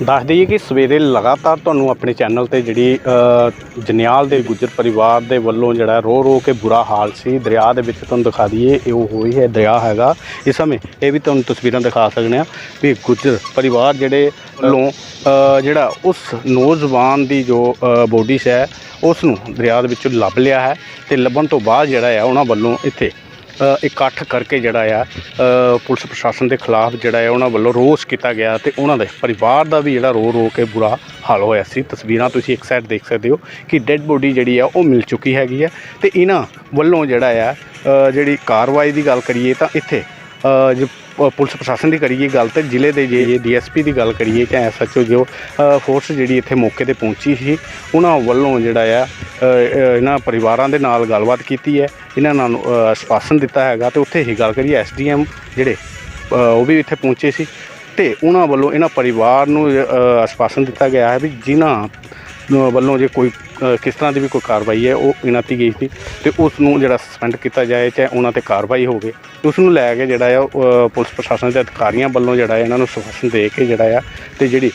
ਦੱਸ ਦਈਏ ਕਿ ਸਵੇਰੇ ਲਗਾਤਾਰ ਤੁਹਾਨੂੰ ਆਪਣੇ ਚੈਨਲ ਤੇ ਜਿਹੜੀ ਅ, ਜਨਿਆਲ ਦੇ ਗੁੱਜਰ ਪਰਿਵਾਰ ਦੇ ਵੱਲੋਂ ਜਿਹੜਾ ਰੋ ਰੋ ਕੇ ਬੁਰਾ ਹਾਲ ਸੀ ਦਰਿਆ ਦੇ ਵਿੱਚ ਤੁਹਾਨੂੰ ਦਿਖਾ ਦਈਏ ਇਹ ਉਹ ਹੋਈ ਹੈ ਦਰਿਆ ਹੈਗਾ। ਇਸ ਸਮੇਂ ਇਹ ਵੀ ਤੁਹਾਨੂੰ ਤਸਵੀਰਾਂ ਦਿਖਾ ਸਕਦੇ ਆ ਵੀ ਗੁੱਜਰ ਪਰਿਵਾਰ ਜਿਹੜੇ ਵੱਲੋਂ ਜਿਹੜਾ ਉਸ ਨੌਜਵਾਨ ਦੀ ਜੋ ਬੋਡੀਸ ਹੈ ਉਸ ਨੂੰ ਦਰਿਆ ਦੇ ਵਿੱਚੋਂ ਲੱਭ ਲਿਆ ਹੈ ਤੇ ਲੱਭਣ ਤੋਂ ਬਾਅਦ ਜਿਹੜਾ ਹੈ ਉਹਨਾਂ ਵੱਲੋਂ ਇੱਥੇ ਇਕੱਠ ਕਰਕੇ ਜਿਹੜਾ ਆ ਪੁਲਿਸ ਪ੍ਰਸ਼ਾਸਨ ਦੇ ਖਿਲਾਫ ਜਿਹੜਾ ਹੈ ਉਹਨਾਂ ਵੱਲੋਂ ਰੋਸ ਕੀਤਾ ਗਿਆ ਤੇ ਉਹਨਾਂ ਦੇ ਪਰਿਵਾਰ ਦਾ ਵੀ ਜਿਹੜਾ ਰੋ ਰੋ ਕੇ ਬੁਰਾ ਹਾਲ ਹੋਇਆ ਸੀ। ਤਸਵੀਰਾਂ ਤੁਸੀਂ ਇੱਕ ਸਾਈਡ ਦੇਖ ਸਕਦੇ ਹੋ ਕਿ ਡੈੱਡ ਬੋਡੀ ਜਿਹੜੀ ਆ ਉਹ ਮਿਲ ਚੁੱਕੀ ਹੈਗੀ ਹੈ ਤੇ ਇਹਨਾਂ ਵੱਲੋਂ ਜਿਹੜਾ ਆ ਜਿਹੜੀ ਕਾਰਵਾਈ ਦੀ ਗੱਲ ਕਰੀਏ ਤਾਂ ਇੱਥੇ ਅ, ਪੁਲਿਸ ਪ੍ਰਸ਼ਾਸਨ ਦੀ ਕਰੀਏ ਗੱਲ ਤੇ ਜ਼ਿਲ੍ਹੇ ਦੇ ਜੇ ਡੀਐਸਪੀ ਦੀ ਗੱਲ ਕਰੀਏ ਜਾਂ ਐਸਐਚਓ ਜੋ ਫੋਰਸ ਜਿਹੜੀ ਇੱਥੇ ਮੌਕੇ ਤੇ ਪਹੁੰਚੀ ਸੀ ਉਹਨਾਂ ਵੱਲੋਂ ਜਿਹੜਾ ਆ ਇਹਨਾਂ ਪਰਿਵਾਰਾਂ ਦੇ ਨਾਲ ਗੱਲਬਾਤ ਕੀਤੀ ਹੈ ਇਹਨਾਂ ਨਾਲ ਅ, ਆਸ਼ਵਾਸਨ ਦਿੱਤਾ ਹੈਗਾ ਤੇ ਉੱਥੇ ਹੀ ਗੱਲ ਕਰੀਏ ਐਸਡੀਐਮ ਜਿਹੜੇ ਉਹ ਵੀ ਇੱਥੇ ਪਹੁੰਚੇ ਸੀ ਤੇ ਉਹਨਾਂ ਵੱਲੋਂ ਇਹਨਾਂ ਪਰਿਵਾਰ ਨੂੰ ਆਸ਼ਵਾਸਨ ਦਿੱਤਾ ਗਿਆ ਹੈ ਵੀ ਜਿਨ੍ਹਾਂ ਵੱਲੋਂ ਜੇ ਕੋਈ ਕਿਸ ਤਰ੍ਹਾਂ ਦੀ ਵੀ ਕੋਈ ਕਾਰਵਾਈ ਹੈ ਉਹ ਇਹਨਾਂ ਤੇ ਗਈ ਸੀ ਤੇ ਉਸ ਨੂੰ ਜਿਹੜਾ ਸਸਪੈਂਡ ਕੀਤਾ ਜਾਏ ਚਾਹੇ ਉਹਨਾਂ ਤੇ ਕਾਰਵਾਈ ਹੋਵੇ ਉਸ ਨੂੰ ਲੈ ਕੇ ਜਿਹੜਾ ਆ ਪੁਲਿਸ ਪ੍ਰਸ਼ਾਸਨ ਦੇ ਅਧਿਕਾਰੀਆਂ ਵੱਲੋਂ ਜਿਹੜਾ ਹੈ ਇਹਨਾਂ ਨੂੰ ਆਸ਼ਵਾਸਨ ਦੇ ਕੇ ਜਿਹੜਾ ਆ ਤੇ ਜਿਹੜੀ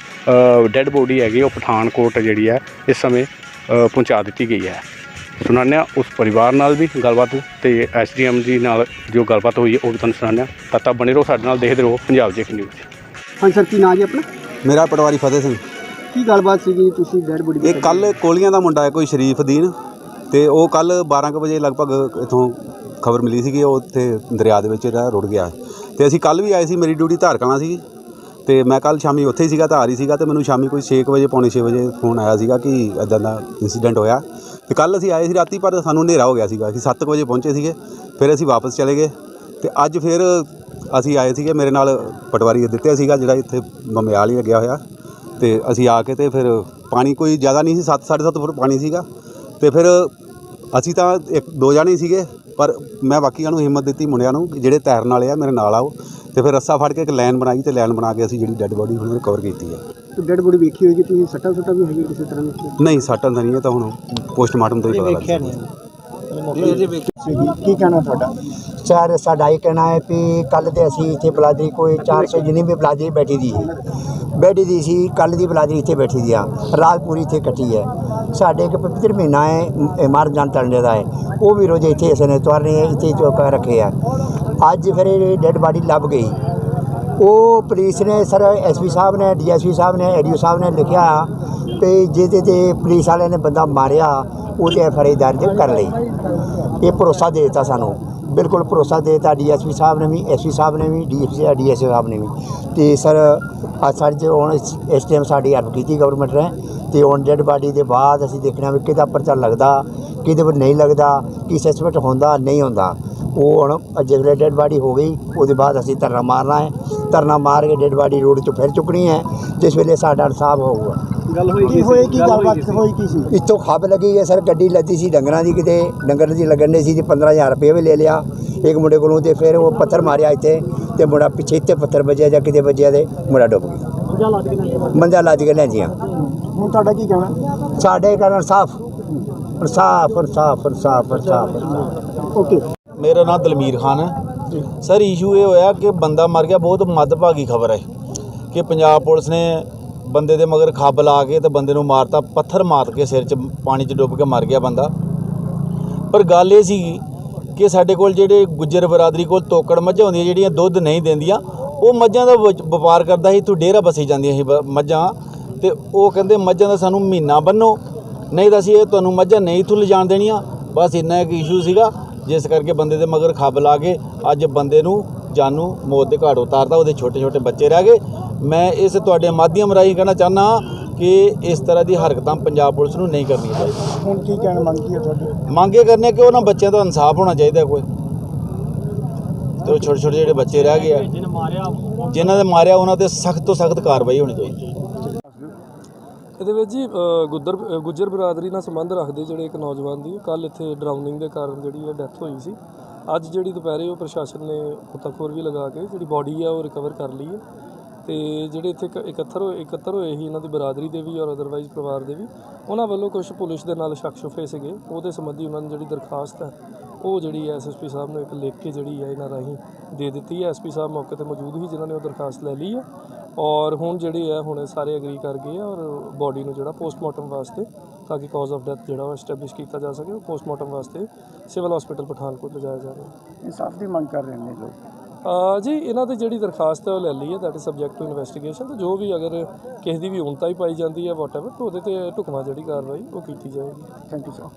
ਡੈੱਡ ਬੋਡੀ ਹੈਗੀ ਉਹ ਪਠਾਨਕੋਟ ਜਿਹੜੀ ਆ ਇਸ ਸਮੇਂ ਪਹੁੰਚਾ ਦਿੱਤੀ ਗਈ ਹੈ। ਸੁਣਾਉਂਦੇ ਹਾਂ ਉਸ ਪਰਿਵਾਰ ਨਾਲ ਵੀ ਗੱਲਬਾਤ ਤੇ ਐਸਡੀਐਮ ਜੀ ਨਾਲ ਜੋ ਗੱਲਬਾਤ ਹੋਈ ਹੈ ਉਹ ਵੀ ਤੁਹਾਨੂੰ ਸੁਣਾਉਂਦੇ ਹਾਂ। ਤਦ ਤੱਕ ਬਣੇ ਰਹੋ ਸਾਡੇ ਨਾਲ ਦੇਖਦੇ ਰਹੋ ਪੰਜਾਬ ਜੇ ਨਿਊਜ਼ ਹਾਂ ਸਰ ਕੀ ਨਾਂ ਜੀ ਆਪਣਾ? ਮੇਰਾ ਪਟਵਾਰੀ ਫਤਿਹ ਸਿੰਘ। ਕੀ ਗੱਲਬਾਤ ਸੀਗੀ? ਤੁਸੀਂ ਡੈਡ ਬੋਡੀ ਇਹ ਕੱਲ ਕੋਲੀਆਂ ਦਾ ਮੁੰਡਾ ਹੈ, ਕੋਈ ਸ਼ਰੀਫ ਦੀਨ। ਤੇ ਉਹ ਕੱਲ 12 ਕੁ ਵਜੇ ਲਗਭਗ ਇਥੋਂ ਖਬਰ ਮਿਲੀ ਸੀ ਕਿ ਉਹ ਉੱਥੇ ਦਰਿਆ ਦੇ ਵਿੱਚ ਜਿਹੜਾ ਰੁੜ ਗਿਆ ਤੇ ਅਸੀਂ ਕੱਲ ਵੀ ਆਏ ਸੀ, ਮੇਰੀ ਡਿਊਟੀ ਧਾਰ ਕਲਾਂ ਸੀਗੀ। ਤੇ ਮੈਂ ਕੱਲ ਸ਼ਾਮੀ ਉੱਥੇ ਹੀ ਸੀਗਾ, ਧਾਰ ਹੀ ਸੀਗਾ, ਤੇ ਮੈਨੂੰ ਸ਼ਾਮੀ ਕੋਈ 6 ਵਜੇ, ਪੌਣੇ 6 ਵਜੇ ਫੋਨ ਆਇਆ ਸੀਗਾ ਕਿ ਇਦਾਂ ਦਾ ਇਨਸੀਡੈਂਟ ਹੋਇਆ। ਤੇ ਕੱਲ ਅਸੀਂ ਆਏ ਸੀ ਰਾਤੀ, ਪਰ ਸਾਨੂੰ ਹਨੇਰਾ ਹੋ ਗਿਆ ਸੀਗਾ। ਅਸੀਂ 7 ਵਜੇ ਪਹੁੰਚੇ ਸੀਗੇ, ਫਿਰ ਅਸੀਂ ਵਾਪਸ ਚਲੇ ਗਏ। ਤੇ ਅੱਜ ਫਿਰ ਅਸੀਂ ਆਏ ਸੀਗੇ, ਮੇਰੇ ਨਾਲ ਪਟਵਾਰੀ ਦਿੱਤੇ ਸੀਗਾ, ਜਿਹੜਾ ਇੱਥੇ ਬੰਮਿਆਲ ਹੀ ਲੱਗਿਆ ਹੋਇਆ। ਤੇ ਅਸੀਂ ਆ ਕੇ ਤੇ ਫਿਰ ਪਾਣੀ ਕੋਈ ਜ਼ਿਆਦਾ ਨਹੀਂ ਸੀ 7 7.5 ਫੁੱਟ ਪਾਣੀ ਸੀਗਾ। ਤੇ ਫਿਰ ਅਸੀਂ ਤਾਂ ਇੱਕ ਦੋ ਜਾਣੇ ਹੀ ਸੀਗੇ ਪਰ ਮੈਂ ਬਾਕੀਆਂ ਨੂੰ ਹਿੰਮਤ ਦਿੱਤੀ ਮੁੰਡਿਆਂ ਨੂੰ ਕਿ ਜਿਹੜੇ ਤੈਰਨ ਵਾਲੇ ਆ ਮੇਰੇ ਨਾਲ ਆਓ। ਤੇ ਫਿਰ ਰੱਸਾ ਫੜ ਕੇ ਇੱਕ ਲਾਈਨ ਬਣਾਈ ਤੇ ਲਾਈਨ ਬਣਾ ਕੇ ਅਸੀਂ ਜਿਹੜੀ ਡੈੱਡ ਬੋਡੀ ਹੁਣ ਰਿਕਵਰ ਕੀਤੀ ਹੈ ਡੈਡ ਬੋਡੀ ਵੇਖੀ ਹੋਏਗੀ ਤੁਸੀਂ ਸੱਟਾਂ ਸੁੱਟਾਂ ਵੀ ਹੈਗੀ ਕਿਸੇ ਤਰ੍ਹਾਂ ਦੀ ਨਹੀਂ ਸੱਟਾਂ ਤਾਂ ਨਹੀਂ ਇਹ ਤਾਂ ਹੁਣ ਪੋਸਟਮਾਰਟਮ ਤੋਂ ਹੀ ਪਤਾ ਲੱਗਦਾ ਕੀ ਕਹਿਣਾ ਤੁਹਾਡਾ? ਸਰ ਸਾਡਾ ਇਹ ਕਹਿਣਾ ਹੈ ਵੀ ਕੱਲ ਤੇ ਅਸੀਂ ਇੱਥੇ ਬਲਾਦਰੀ ਕੋਈ 400 ਜਿੰਨੀ ਵੀ ਬਲਾਦਰੀ ਬੈਠੀ ਦੀ ਸੀ ਬੈਠੀ ਦੀ ਸੀ ਕੱਲ ਦੀ ਬਲਾਦਰੀ ਇੱਥੇ ਬੈਠੀ ਦੀ ਆ। ਰਾਤ ਪੂਰੀ ਇੱਥੇ ਕੱਟੀ ਹੈ। ਸਾਡੇ ਇੱਕ ਪਵਿੱਤਰ ਮਹੀਨਾ ਹੈ, ਇਹ ਮਾਰ ਜਾਣ ਤਲਨੇ ਦਾ ਹੈ। ਉਹ ਵੀ ਰੋਜ਼ ਇੱਥੇ ਇਸਨੇ ਤੁਰਨੇ ਇੱਥੇ ਚੌਕਾ ਰੱਖੇ ਆ। ਅੱਜ ਫਿਰ ਇਹ ਡੈੱਡ ਬਾਡੀ ਲੱਭ ਗਈ। ਉਹ ਪੁਲਿਸ ਨੇ ਸਰ ਐਸਪੀ ਸਾਹਿਬ ਨੇ ਡੀਐਸਪੀ ਸਾਹਿਬ ਨੇ ਐਡੀਓ ਸਾਹਿਬ ਨੇ ਲਿਖਿਆ ਕਿ ਜਿਹਦੇ ਤੇ ਪੁਲਿਸ ਵਾਲਿਆਂ ਨੇ ਬੰਦਾ ਮਾਰਿਆ, ਉਹਦੇ ਐਫਆਈਆਰ ਦਰਜ ਕਰ ਲਈ। ਇਹ ਭਰੋਸਾ ਦੇ ਦਿੱਤਾ ਸਾਨੂੰ। ਬਿਲਕੁਲ ਭਰੋਸਾ ਦੇ ਦਿੱਤਾ ਡੀਐਸਪੀ ਸਾਹਿਬ ਨੇ ਵੀ ਐਸਪੀ ਸਾਹਿਬ ਨੇ ਵੀ ਡੀਐਸਪੀ ਡੀਐਸਪੀ ਸਾਹਿਬ ਨੇ ਵੀ। ਤੇ ਸਰ, ਅੱਜ ਸਾਡੇ 'ਚ ਹੁਣ ਇਸ- ਇਸ ਟਾਈਮ ਸਾਡੀ ਹੈਲਪ ਕੀਤੀ ਗਵਰਨਮੈਂਟ ਨੇ। ਤੇ ਹੁਣ ਡੈਡ ਬਾਡੀ ਦੇ ਬਾਅਦ ਅਸੀਂ ਦੇਖਣਾ ਵੀ ਕਿਹਦਾ ਪਰਚਾ ਲੱਗਦਾ, ਕਿਹਦੇ ਪਰ ਨਹੀਂ ਲੱਗਦਾ, ਕੀ ਸਸਪੈਕਟ ਹੁੰਦਾ, ਨਹੀਂ ਹੁੰਦਾ। ਉਹ ਹੁਣ ਜਿਸ ਡੈਡ ਬਾਡੀ ਹੋ ਗਈ, ਉਹਦੇ ਬਾਅਦ ਅਸੀਂ ਧਰਨਾ ਮਾਰਨਾ ਹੈ। ਧਰਨਾ ਮਾਰ ਕੇ ਡੈਡ ਬਾਡੀ ਰੋਡ 'ਚੋਂ ਫਿਰ ਚੁੱਕਣੀ ਹੈ ਜਿਸ ਵੇਲੇ ਸਾਡਾ ਇਨਸਾਫ ਹੋਊਗਾ। ਗੱਲ ਹੋਈ ਕੀ ਹੋਈ ਕੀ ਗੱਲਬਾਤ ਹੋਈ ਕੀ ਸੀ? ਇੱਥੋਂ ਖੱਬ ਲੱਗੀ ਹੈ ਸਰ ਗੱਡੀ ਲੱਦੀ ਸੀ ਡੰਗਰਾਂ ਦੀ ਕਿਤੇ ਡੰਗਰ ਦੀ ਲੱਗਣ ਦੀ ਸੀ ਤੇ 15000 ਰੁਪਏ ਵੀ ਲੈ ਲਿਆ। ਇੱਕ ਮੁੰਡੇ ਕੋਲੋਂ ਤੇ ਫਿਰ ਉਹ ਪੱਥਰ ਮਾਰਿਆ ਇੱਥੇ ਤੇ ਮੁੰਡਾ ਪਿੱਛੇ ਇੱਥੇ ਪੱਥਰ ਵੱਜਿਆ ਜਾਂ ਕਿਤੇ ਵੱਜਿਆ ਤੇ ਮੁੰਡਾ ਡੁੱਬ ਗਿਆ। ਮੰਜਾ ਲੱਜ ਕੇ ਲੈ ਜੀਆਂ ਹੁਣ ਤੁਹਾਡਾ ਕੀ ਕਹਿਣਾ? ਸਾਡੇ ਕਾਰਨ ਸਾਫ਼ ਸਾਫ਼ ਸਾਫ਼ ਸਾਫ਼ ਸਾਫ਼ ਓਕੇ। ਮੇਰਾ ਨਾਮ ਦਲਮੀਰ ਖਾਨ ਹੈ। ਸਰ ਇਸ਼ੂ ਇਹ ਹੋਇਆ ਕਿ ਬੰਦਾ ਮਰ ਗਿਆ, ਬਹੁਤ ਮੱਦਭਾਗੀ ਖਬਰ ਹੈ ਕਿ ਪੰਜਾਬ ਪੁਲਿਸ ਨੇ ਬੰਦੇ ਦੇ ਮਗਰ ਖੱਬ ਲਾ ਕੇ ਤੇ ਬੰਦੇ ਨੂੰ ਮਾਰਤਾ, ਪੱਥਰ ਮਾਰ ਕੇ ਸਿਰ 'ਚ ਪਾਣੀ 'ਚ ਡੁੱਬ ਕੇ ਮਰ ਗਿਆ ਬੰਦਾ। ਪਰ ਗੱਲ ਇਹ ਸੀ ਕਿ ਸਾਡੇ ਕੋਲ ਜਿਹੜੇ ਗੁੱਜਰ ਬਰਾਦਰੀ ਕੋਲ ਤੋਕੜ ਮੱਝਾਂ ਹੁੰਦੀਆਂ, ਜਿਹੜੀਆਂ ਦੁੱਧ ਨਹੀਂ ਦਿੰਦੀਆਂ, ਉਹ ਮੱਝਾਂ ਦਾ ਵਪਾਰ ਕਰਦਾ ਸੀ, ਇੱਥੋਂ ਡੇਰਾ ਬਸੀ ਜਾਂਦੀਆਂ ਸੀ ਬ- ਮੱਝਾਂ। ਤੇ ਉਹ ਕਹਿੰਦੇ ਮੱਝਾਂ ਦਾ ਸਾਨੂੰ ਮਹੀਨਾ ਬੰਨੋ, ਨਹੀਂ ਤਾਂ ਅਸੀਂ ਇਹ ਤੁਹਾਨੂੰ ਮੱਝਾਂ ਨਹੀਂ ਇੱਥੋਂ ਲਿਜਾਣ ਦੇਣੀਆਂ। ਬਸ ਇੰਨਾ ਇੱਕ ਇਸ਼ੂ ਸੀਗਾ। ਜਿਸ ਕਰਕੇ ਬੰਦੇ ਦੇ ਮਗਰ ਖੱਬ ਲਾ ਕੇ ਅੱਜ ਬੰਦੇ ਨੂੰ ਜਾਨੂ ਮੌਤ ਦੇ ਘਾਟ ਉਤਾਰਦਾ ਉਹਦੇ ਛੋਟੇ ਛੋਟੇ ਬੱਚੇ ਰਹਿ ਗਏ। ਮੈਂ ਇਸ ਤੁਹਾਡੇ ਮਾਧਿਅਮ ਰਾਹੀਂ ਕਹਿਣਾ ਚਾਹੁੰਦਾ ਕਿ ਇਸ ਤਰ੍ਹਾਂ ਦੀ ਹਰਕਤਾਂ ਪੰਜਾਬ ਪੁਲਿਸ ਨੂੰ ਨਹੀਂ ਕਰਨੀਆਂ ਚਾਹੀਦੀਆਂ। ਹੁਣ ਕੀ ਕਹਿਣਾ ਮੰਗ ਹੈ ਤੁਹਾਡੀ? ਮੰਗੇ ਕਰਨੇ ਕਿ ਉਹਨਾਂ ਬੱਚਿਆਂ ਦਾ ਇਨਸਾਫ ਹੋਣਾ ਚਾਹੀਦਾ ਕੋਈ। ਤੇ ਉਹ ਛੋਟੇ ਛੋਟੇ ਜਿਹੜੇ ਬੱਚੇ ਰਹਿ ਗਏ ਆ ਜਿਨ੍ਹਾਂ ਦੇ ਮਾਰਿਆ ਉਹਨਾਂ ਤੇ ਸਖਤ ਤੋਂ ਸਖਤ ਕਾਰਵਾਈ ਹੋਣੀ ਚਾਹੀਦੀ। ਇਹਦੇ ਵਿੱਚ ਜੀ ਅ, ਗੁੱਦਰ ਗੁੱਜਰ ਬਰਾਦਰੀ ਨਾਲ ਸੰਬੰਧ ਰੱਖਦੇ ਜਿਹੜੇ ਇੱਕ ਨੌਜਵਾਨ ਦੀ ਕੱਲ ਇੱਥੇ ਡਰਾਊਨਿੰਗ ਦੇ ਕਾਰਨ ਜਿਹੜੀ ਹੈ ਡੈਥ ਹੋਈ ਸੀ। ਅੱਜ ਜਿਹੜੀ ਦੁਪਹਿਰੇ ਉਹ ਪ੍ਰਸ਼ਾਸਨ ਨੇ ਮੁੱਤਾਖੋਰ ਵੀ ਲਗਾ ਕੇ ਜਿਹੜੀ ਬਾਡੀ ਆ ਉਹ ਰਿਕਵਰ ਕਰ ਲਈ ਹੈ। ਤੇ ਜਿਹੜੇ ਇੱਥੇ ਇਕ- ਇਕੱਤਰ ਹੋਏ ਇਕੱਤਰ ਹੋਏ ਸੀ ਇਹਨਾਂ ਦੀ ਬਰਾਦਰੀ ਦੇ ਵੀ ਔਰ ਅਦਰਵਾਈਜ਼ ਪਰਿਵਾਰ ਦੇ ਵੀ ਉਹਨਾਂ ਵੱਲੋਂ ਕੁਝ ਪੁਲਿਸ ਦੇ ਨਾਲ ਸ਼ੱਕ ਸ਼ੁਫੇ ਸੀਗੇ। ਉਹਦੇ ਸੰਬੰਧੀ ਉਹਨਾਂ ਨੇ ਜਿਹੜੀ ਦਰਖਾਸਤ ਹੈ ਉਹ ਜਿਹੜੀ ਹੈ ਐਸਐਸਪੀ ਸਾਹਿਬ ਨੂੰ ਇੱਕ ਲਿਖ ਕੇ ਜਿਹੜੀ ਹੈ ਇਹਨਾਂ ਰਾਹੀਂ ਦੇ ਦਿੱਤੀ ਹੈ। ਐਸਪੀ ਸਾਹਿਬ ਮੌਕੇ ਤੇ ਮੌਜੂਦ ਹੀ ਜਿਨ੍ਹਾਂ ਨੇ ਉਹ ਦਰਖਾਸਤ ਲੈ ਲਈ ਹੈ। ਔਰ ਹੁਣ ਜਿਹੜੀ ਹੈ ਹੁਣ ਸਾਰੇ ਐਗਰੀ ਕਰ ਗਏ ਆ ਔਰ ਬਾਡੀ ਨੂੰ ਜਿਹੜਾ ਪੋਸਟਮਾਰਟਮ ਵਾਸਤੇ ਤਾਂ ਕਿ ਕਾਜ਼ ਆਫ ਡੈਥ ਜਿਹੜਾ ਉਹ ਐਸਟੈਬਲਿਸ਼ ਕੀਤਾ ਜਾ ਸਕੇ ਉਹ ਪੋਸਟਮਾਰਟਮ ਵਾਸਤੇ ਸਿਵਲ ਹਸਪੀਟਲ ਪਠਾਨਕੋਟ ਲਿਜਾਇਆ ਜਾਵੇ ਇਨਸਾਫ ਦੀ ਮੰਗ ਕਰ ਰਹੇ ਨੇ ਲੋਕ? ਜੀ ਇਹਨਾਂ ਦੀ ਜਿਹੜੀ ਦਰਖਾਸਤ ਹੈ ਉਹ ਲੈ ਲਈ ਹੈ that is subject to investigation ਤੇ ਜੋ ਵੀ ਅਗਰ ਕਿਸੇ ਦੀ ਵੀ ਉਨਤਾ ਹੀ ਪਾਈ ਜਾਂਦੀ ਹੈ ਵਾਟਐਵਰ ਤਾਂ ਉਹਦੇ ਤੇ ਢੁਕਵਾਂ ਜਿਹੜੀ ਕਾਰਵਾਈ ਉਹ ਕੀਤੀ ਜਾਏਗੀ। Thank you sir